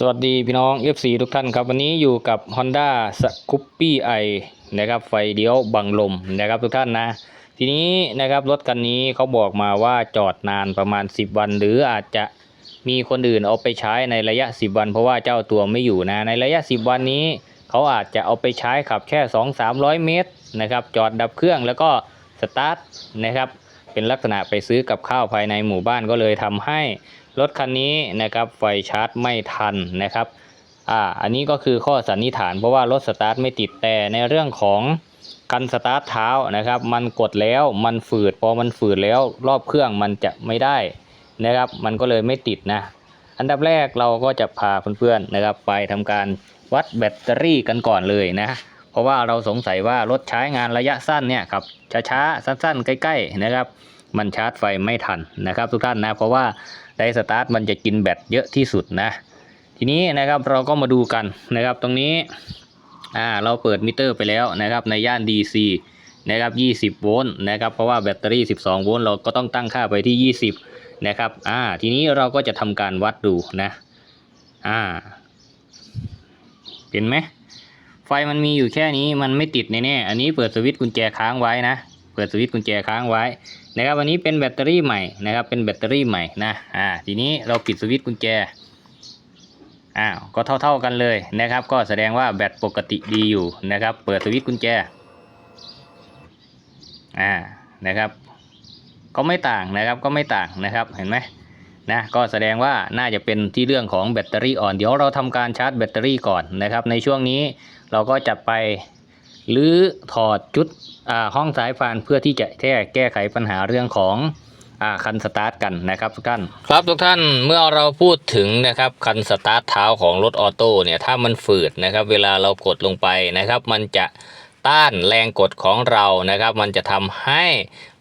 สวัสดีพี่น้อง FC ทุกท่านครับ วันนี้อยู่กับ Honda s c o o p y i นะครับไฟเลี้ยวบังลมนะครับทุกท่านนะ ทีนี้นะครับรถคันนี้เขาบอกมาว่าจอดนานประมาณ 10 วัน หรืออาจจะมีคนอื่นเอาไปใช้ในระยะ 10 วัน เพราะว่าเจ้าตัวไม่อยู่นะ ในระยะ 10 วันนี้ เขาอาจจะเอาไปใช้ขับแค่ 2-300 เมตรนะครับจอดดับเครื่องแล้วก็สตาร์ทนะครับเป็นลักษณะไปซื้อกับข้าวภายในหมู่บ้านก็เลยทำให้รถคันนี้นะครับไฟชาร์จไม่ทันนะครับอ่าอันนี้ก็คือข้อสันนิษฐานเพราะว่ารถสตาร์ทไม่ติดแต่ในเรื่องของกันสตาร์ทเท้านะครับมันกดแล้วมันฝืดพอมันฝืดแล้วรอบเครื่องมันจะไม่ได้นะครับมันก็เลยไม่ติดนะอันดับแรกเราก็จะพาเพื่อนๆนะครับไปทำการวัดแบตเตอรี่กันก่อนเลยนะเพราะว่าเราสงสัยว่ารถใช้งานระยะสั้นเนี่ยครับช้าๆสั้นๆใกล้ๆนะครับ มันชาร์จไฟไม่ทันนะครับ ทุกท่านนะเพราะว่าไดสตาร์ทมันจะกินแบตเยอะที่สุดนะทีนี้นะครับเราก็มาดูกันนะครับตรงนี้อ่าเราเปิดมิเตอร์ไปแล้วนะครับในย่าน DC นะครับ20 โวลต์นะครับเพราะว่าแบตเตอรี่ 12 โวลต์เราก็ต้องตั้งค่าไปที่ 20 นะครับอ่าทีนี้เราก็จะทำการวัดดูนะอ่าเห็นไหมไฟมันมีอยู่แค่นี้มันไม่ติดแน่ๆอันนี้เปิดสวิตช์กุญแจค้างไว้นะ เปิดสวิตช์กุญแจค้างไว้ นะครับอันนี้เป็นแบตเตอรี่ใหม่นะครับเป็นแบตเตอรี่ใหม่นะอ่าทีนี้เราปิดสวิตช์กุญแจอ้าวก็เท่า ๆกันเลยนะครับ ก็แสดงว่าแบตปกติดีอยู่นะครับ เปิดสวิตช์กุญแจอ่านะครับก็ไม่ต่างนะครับก็ไม่ต่างนะครับเห็นไหมนะก็แสดงว่าน่าจะเป็นที่เรื่องของแบตเตอรี่อ่อน เดี๋ยวเราทำการชาร์จแบตเตอรี่ก่อนนะครับ ในช่วงนี้เราก็จะไป หรือถอดจุดอ่าห้องสายพานเพื่อที่จะแก้แก้ไขปัญหาเรื่องของอ่าคันสตาร์ทกันนะครับทุกท่านครับทุกท่านเมื่อเราพูดถึงนะครับคันสตาร์ทเท้าของรถออโต้เนี่ยถ้ามันฝืดนะครับ เวลาเรากดลงไปนะครับ มันจะต้านแรงกดของเรานะครับ มันจะทำให้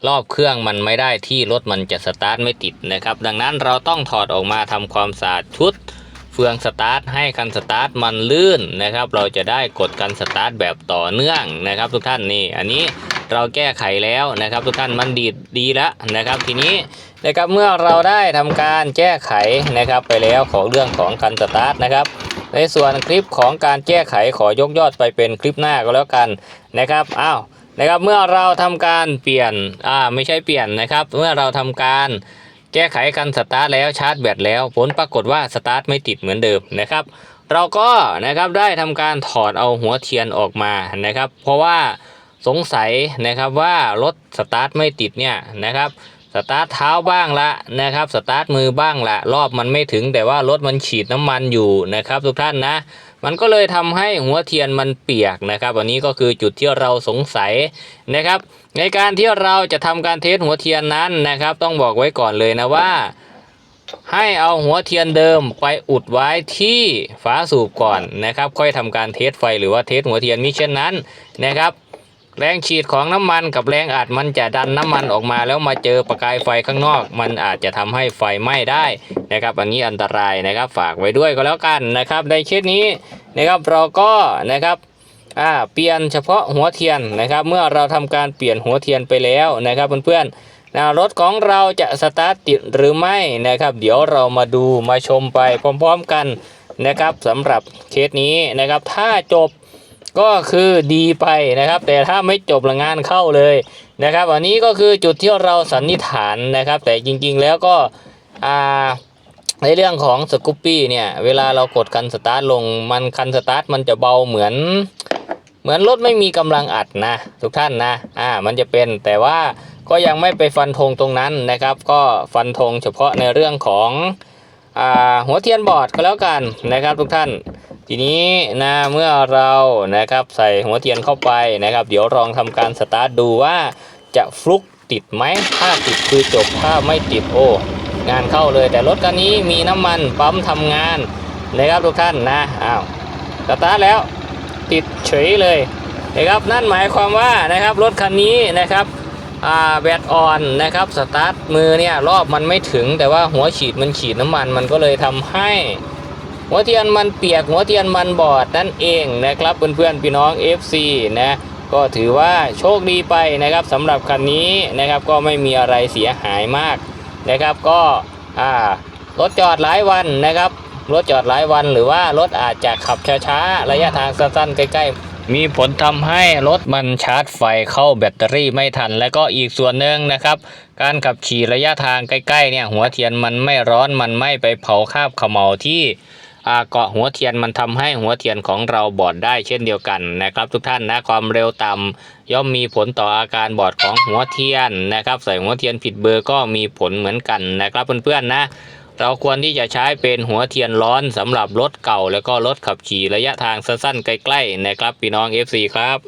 รอบเครื่องมันไม่ได้ที่รถมันจะสตาร์ทไม่ติดนะครับ ดังนั้นเราต้องถอดออกมาทำความสะอาดชุด ฟืองสตาร์ทให้คันสตาร์ทมันลื่นนะครับ เราจะได้กดกันสตาร์ทแบบต่อเนื่องนะครับ ทุกท่านนี่อันนี้เราแก้ไขแล้วนะครับ ทุกท่านมันดีดดีแล้วนะครับ ทีนี้นะครับเมื่อเราได้ทำการแก้ไขนะครับ ไปแล้วของเรื่องของกันสตาร์ทนะครับ ในส่วนคลิปของการแก้ไขขอยกยอดไปเป็นคลิปหน้าก็แล้วกันนะครับอ้าวนะครับเมื่อเราทำการเปลี่ยนอ่าไม่ใช่เปลี่ยนนะครับ เมื่อเราทำการ ก้ไขกันสตาร์ทแล้วชาร์จแบตแล้วผลปรากฏว่าสตาร์ทไม่ติดเหมือนเดิมนะครับ เราก็นะครับได้ทำการถอดเอาหัวเทียนออกมานะครับ เพราะว่าสงสัยนะครับว่ารถสตาร์ทไม่ติดเนี่ยนะครับสตาร์ทเท้าบ้างละนะครับสตาร์ทมือบ้างละรอบมันไม่ถึงแต่ว่ารถมันฉีดน้ำมันอยู่นะครับ ทุกท่านนะ มันก็เลยทำให้หัวเทียนมันเปียกนะครับอันนี้ก็คือจุดที่เราสงสัยนะครับ ในการที่เราจะทำการเทสหัวเทียนนั้นนะครับ ต้องบอกไว้ก่อนเลยนะว่า ให้เอาหัวเทียนเดิมไปอุดไว้ที่ฝาสูบก่อนนะครับ ค่อยทำการเทสไฟหรือว่าเทสหัวเทียนมิเช่นนั้นนะครับ แรงฉีดของน้ำมันกับแรงอัดมันจะดันน้ำมันออกมา แล้วมาเจอประกายไฟข้างนอก มันอาจจะทำให้ไฟไหม้ได้นะครับ อันนี้อันตรายนะครับฝากไว้ด้วยก็แล้วกันนะครับ ในเคสนี้นะครับเราก็นะครับอ่าเปลี่ยนเฉพาะหัวเทียนนะครับ เมื่อเราทำการเปลี่ยนหัวเทียนไปแล้วนะครับเพื่อนๆนะรถของเราจะสตาร์ทติดหรือไม่นะครับ เดี๋ยวเรามาดูมาชมไปพร้อม ๆกันนะครับสำหรับเคสนี้นะครับถ้าจบ ก็คือดีไปนะครับ แต่ถ้าไม่จบละงานเข้าเลยนะครับ อันนี้ก็คือจุดที่เราสันนิษฐานนะครับ แต่จริงๆแล้วก็ในเรื่องของสกูปปี้เนี่ยเวลาเรากดคันสตาร์ทลงมันคันสตาร์ทมันจะเบาเหมือน เหมือนรถไม่มีกำลังอัดนะ ทุกท่านนะอ่ามันจะเป็นแต่ว่าก็ยังไม่ไปฟันธงตรงนั้นนะครับ ก็ฟันธงเฉพาะในเรื่องของอหัวเทียนบอร์ดก็แล้วกันนะครับทุกท่าน ทีนี้นะเมื่อเรานะครับใส่หัวเทียนเข้าไปนะครับ เดี๋ยวลองทำการสตาร์ทดูว่าจะฟลุกติดไหมถ้าติดคือจบถ้าไม่ติดโอ้งานเข้าเลย แต่รถคันนี้มีน้ำมันปั๊มทำงานนะครับทุกท่านนะอ้าวสตาร์ทแล้วติดเฉยเลยนะครับนั่นหมายความว่านะครับรถคันนี้นะครับอ่าแบตอ่อนนะครับสตาร์ทมือเนี่ยรอบมันไม่ถึงแต่ว่าหัวฉีดมันฉีดน้ำมันมันก็เลยทำให้ หัวเทียนมันเปียกหัวเทียนมันบอดนั่นเองนะครับเพื่อนๆพี่น้อง FC นะก็ถือว่าโชคดีไปนะครับสำหรับคันนี้นะครับก็ไม่มีอะไรเสียหายมากนะครับก็อ่ารถจอดหลายวันนะครับรถจอดหลายวันหรือว่ารถอาจจะขับช้าๆ ระยะทางสั้นๆ ใกล้ๆ มีผลทำให้รถมันชาร์จไฟเข้าแบตเตอรี่ไม่ทัน และก็อีกส่วนหนึ่งนะครับ การขับขี่ระยะทางใกล้ๆเนี่ยหัวเทียนมันไม่ร้อนมันไม่ไปเผาคาบเขมเหลาที่ เกาะหัวเทียนมันทำให้หัวเทียนของเราบอดได้เช่นเดียวกันนะครับ ทุกท่านนะความเร็วต่ำย่อมมีผลต่ออาการบอดของหัวเทียนนะครับ ใส่หัวเทียนผิดเบอร์ก็มีผลเหมือนกันนะครับเพื่อนๆนะเราควรที่จะใช้เป็นหัวเทียนร้อนสำหรับรถเก่า แล้วก็รถขับขี่ระยะทางสั้นๆใกล้ๆนะครับพี่น้อง FC ครับ